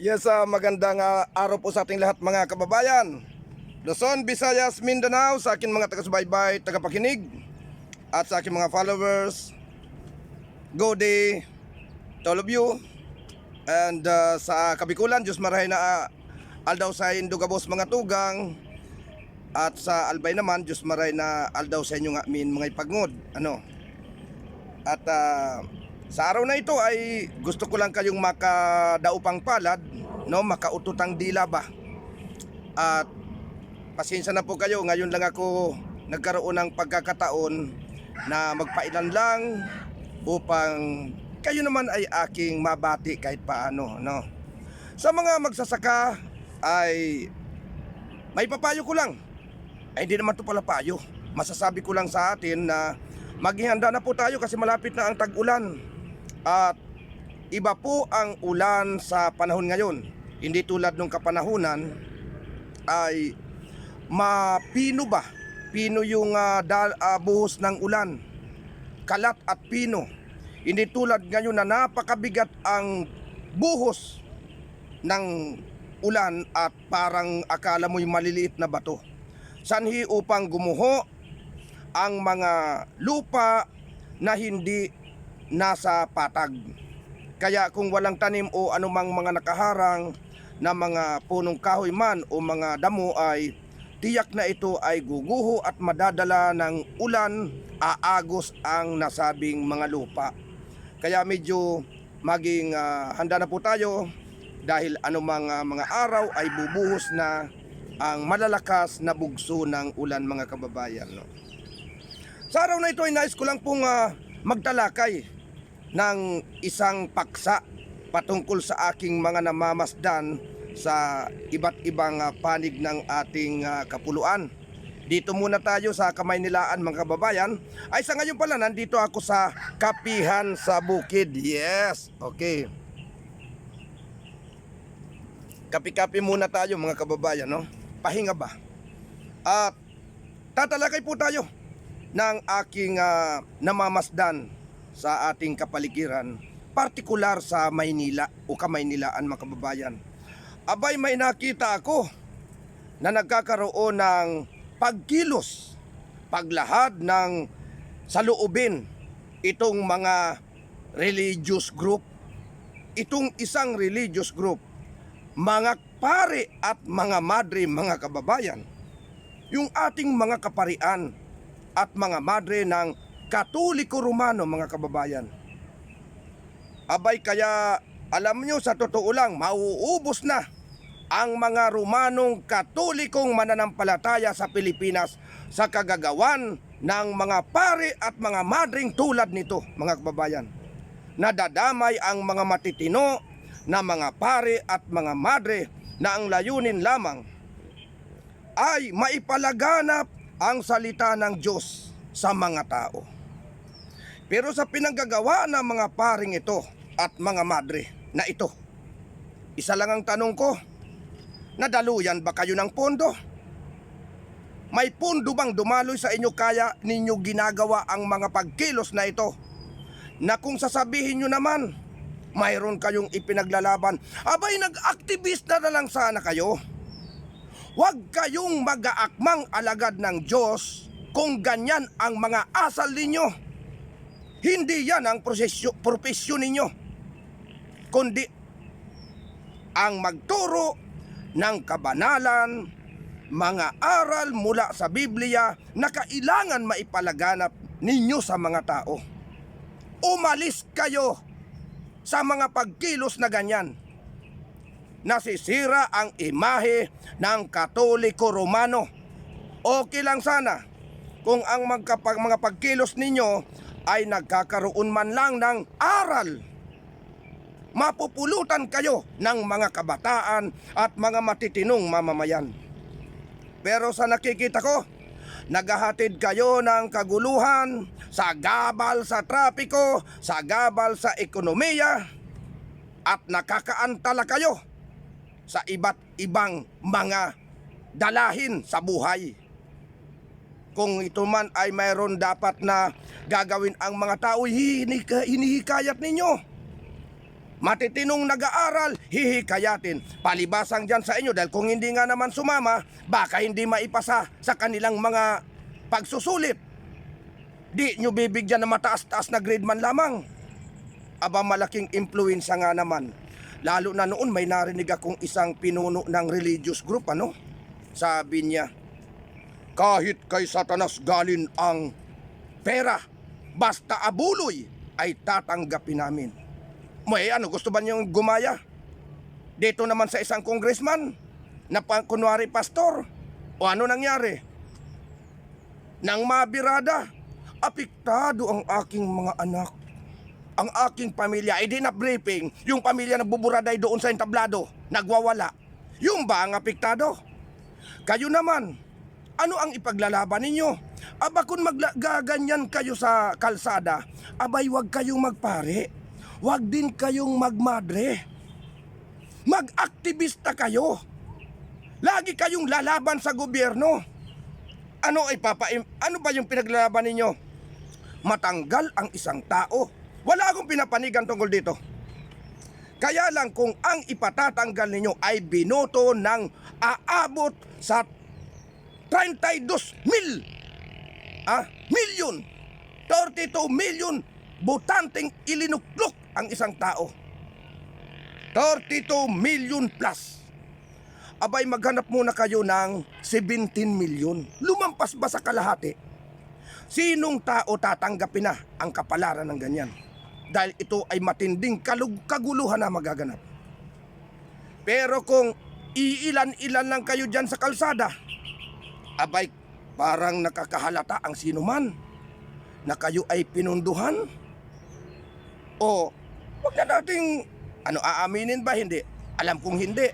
Yes, ah, magandang ah, araw po sa ating lahat mga kababayan. Luzon, Visayas, Mindanao, sa akin mga taga-subaybay, tagapakinig, at sa aking mga followers, good day to all of you. And ah, sa Kabikulan, Diyos marahay na ah, aldaw sa Indugabos mga tugang, at sa Albay naman, Diyos maray na aldaw sa inyo nga min mga ipagngod. Ano? At ah, sa araw na ito ay gusto ko lang kayong makadaupang palad, no, makaututang dila ba. At pasensya na po kayo, ngayon lang ako nagkaroon ng pagkakataon na magpailan lang upang kayo naman ay aking mabati kahit paano, no. Sa mga magsasaka ay may papayo ko lang. Ay hindi naman to pala payo. Masasabi ko lang sa atin na maghihanda na po tayo kasi malapit na ang tag-ulan. At iba po ang ulan sa panahon ngayon. Hindi tulad nung kapanahunan ay mapino ba? Pino yung ah, dal- ah, buhos ng ulan. Kalat at pino. Hindi tulad ngayon na napakabigat ang buhos ng ulan at parang akala mo'y maliliit na bato. Sanhi upang gumuho ang mga lupa na hindi nasa patag. Kaya kung walang tanim o anumang mga nakaharang na mga punong kahoy man o mga damo ay tiyak na ito ay guguho at madadala ng ulan aagos ang nasabing mga lupa. Kaya medyo maging ah, handa na po tayo dahil anumang ah, mga araw ay bubuhos na ang malalakas na bugso ng ulan mga kababayan. No? Sa araw na ito ay nais ko lang pong ah, magtalakay ng isang paksa patungkol sa aking mga namamasdan sa iba't ibang ah, panig ng ating ah, kapuluan. Dito muna tayo sa Kamay Nilaan mga kababayan. Ay sa ngayon pala nandito ako sa Kapihan sa Bukid. Yes, okay. Kapi-kapi muna tayo mga kababayan, no? Pahinga ba? At tatalakay po tayo ng aking ah, namamasdan sa ating kapaligiran, partikular sa Maynila o Kamaynilaan mga kababayan. Abay may nakita ako na nagkakaroon ng pagkilos, paglahad ng saloobin itong mga religious group, itong isang religious group, mga pare at mga madre mga kababayan, yung ating mga kaparian at mga madre ng Katoliko Romano mga kababayan. Abay kaya alam nyo sa totoo lang mauubos na ang mga Romanong Katolikong mananampalataya sa Pilipinas sa kagagawan ng mga pare at mga madring tulad nito mga kababayan. Nadadamay ang mga matitino na mga pare at mga madre na ang layunin lamang ay maipalaganap ang salita ng Diyos sa mga tao. Pero sa pinanggagawa ng mga paring ito at mga madre na ito, isa lang ang tanong ko, nadaluyan ba kayo ng pondo? May pondo bang dumaloy sa inyo kaya ninyo ginagawa ang mga pagkilos na ito? Na kung sasabihin nyo naman, mayroon kayong ipinaglalaban, abay nag-activist na, na lang sana kayo. Huwag kayong mag-aakmang alagad ng Diyos kung ganyan ang mga asal ninyo. Hindi yan ang prosesyo, propesyon ninyo. Kundi ang magturo ng kabanalan, mga aral mula sa Biblia na kailangan maipalaganap ninyo sa mga tao. Umalis kayo sa mga pagkilos na ganyan. Nasisira ang imahe ng Katoliko Romano. Okay lang sana kung ang mga pagkilos ninyo ay nagkakaroon man lang ng aral. Mapupulutan kayo ng mga kabataan at mga matitinong mamamayan. Pero sa nakikita ko, naghahatid kayo ng kaguluhan sa gabal sa trapiko, sa gabal sa ekonomiya, at nakakaantala kayo sa iba't ibang mga dalahin sa buhay. Kung ito man ay mayroon dapat na gagawin ang mga tao, hinihikayat ninyo. Matitinong nag-aaral, hihikayatin. Palibasang dyan sa inyo dahil kung hindi nga naman sumama, baka hindi maipasa sa kanilang mga pagsusulit. Di nyo bibigyan ng mataas-taas na grade man lamang. Aba malaking impluensya nga naman. Lalo na noon may narinig akong isang pinuno ng religious group ano. Sabi niya, kahit kay satanas galin ang pera, basta abuloy ay tatanggapin namin. May ano, gusto ba niyong gumaya? Dito naman sa isang congressman na kunwari pastor. O ano nangyari? Nang mabirada, apektado ang aking mga anak. Ang aking pamilya, ay di na briefing, yung pamilya na buburaday doon sa entablado, nagwawala. Yung ba ang apektado? Kayo naman, ano ang ipaglalaban ninyo? Aba kung maggaganyan kayo sa kalsada, abay wag kayong magpare. Wag din kayong magmadre. Mag-aktivista kayo. Lagi kayong lalaban sa gobyerno. Ano ay papa ano ba yung pinaglalaban ninyo? Matanggal ang isang tao. Wala akong pinapanigan tungkol dito. Kaya lang kung ang ipatatanggal ninyo ay binoto ng aabot sa 32 mil. Ah, milyon. 32 million botanteng ilinuklok ang isang tao. 32 million plus. Abay maghanap muna kayo ng 17 million. Lumampas ba sa kalahati? Sinong tao tatanggapin na ang kapalaran ng ganyan? Dahil ito ay matinding kalug- kaguluhan na magaganap. Pero kung iilan-ilan lang kayo dyan sa kalsada, abay parang nakakahalata ang sino man na kayo ay pinunduhan. O nating ano aaminin ba hindi? Alam kong hindi.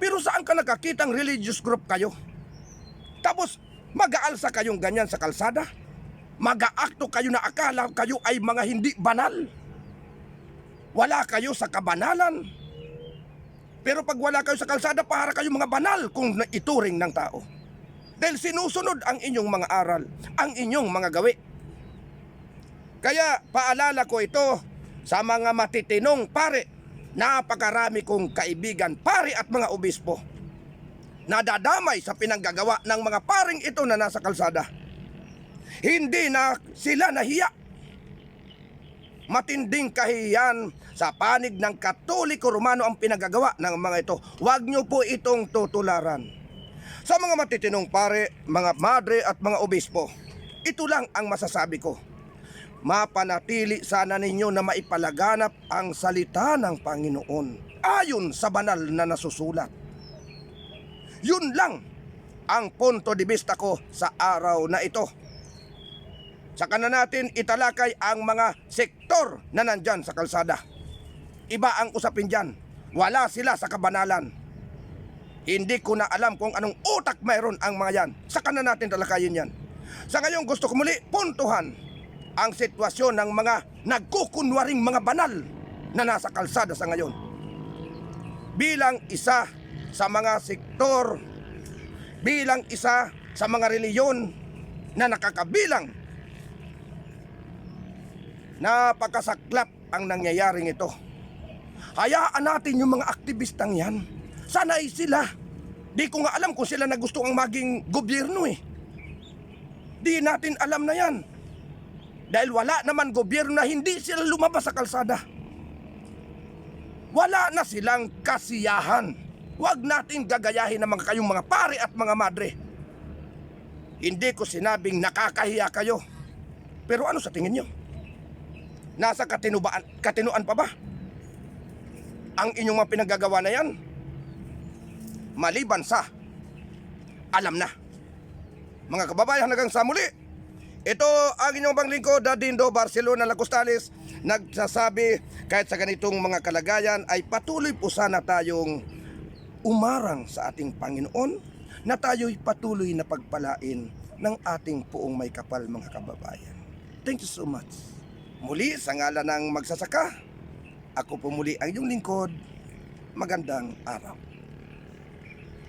Pero saan ka nakakitang religious group kayo? Tapos mag-aalsa kayong ganyan sa kalsada? Mag-aakto kayo na akala kayo ay mga hindi banal? Wala kayo sa kabanalan. Pero pag wala kayo sa kalsada, para kayo mga banal kung ituring ng tao. Dahil sinusunod ang inyong mga aral, ang inyong mga gawi. Kaya paalala ko ito sa mga matitinong pare, napakarami kong kaibigan, pare at mga obispo. Nadadamay sa pinanggagawa ng mga paring ito na nasa kalsada. Hindi na sila nahiya. Matinding kahiyan sa panig ng Katoliko Romano ang pinagagawa ng mga ito. Huwag niyo po itong tutularan. Sa mga matitinong pare, mga madre at mga obispo, ito lang ang masasabi ko. Mapanatili sana ninyo na maipalaganap ang salita ng Panginoon ayon sa banal na nasusulat. Yun lang ang punto de vista ko sa araw na ito. Saka na natin italakay ang mga sektor na nandyan sa kalsada. Iba ang usapin dyan. Wala sila sa kabanalan. Hindi ko na alam kung anong utak mayroon ang mga yan. Saka na natin talakayin yan. Sa ngayon gusto ko muli puntuhan ang sitwasyon ng mga nagkukunwaring mga banal na nasa kalsada sa ngayon. Bilang isa sa mga sektor, bilang isa sa mga reliyon na nakakabilang, napakasaklap ang nangyayaring ito. Hayaan natin yung mga aktivistang yan. Sanay sila. Di ko nga alam kung sila na gusto ang maging gobyerno eh. Di natin alam na yan. Dahil wala naman gobyerno na hindi sila lumabas sa kalsada. Wala na silang kasiyahan. Huwag natin gagayahin ng mga kayong mga pare at mga madre. Hindi ko sinabing nakakahiya kayo. Pero ano sa tingin nyo? Nasa katinubaan, katinuan pa ba? Ang inyong mga pinagagawa na yan? Maliban sa alam na. Mga kababayan hanggang sa muli. Ito ang inyong bang lingkod, Dadindo Barcelona Lacostales, nagsasabi kahit sa ganitong mga kalagayan ay patuloy po sana tayong umarang sa ating Panginoon na tayo'y patuloy na pagpalain ng ating puong may kapal mga kababayan. Thank you so much. Muli sa ngalan ng magsasaka, ako po muli ang iyong lingkod. Magandang araw.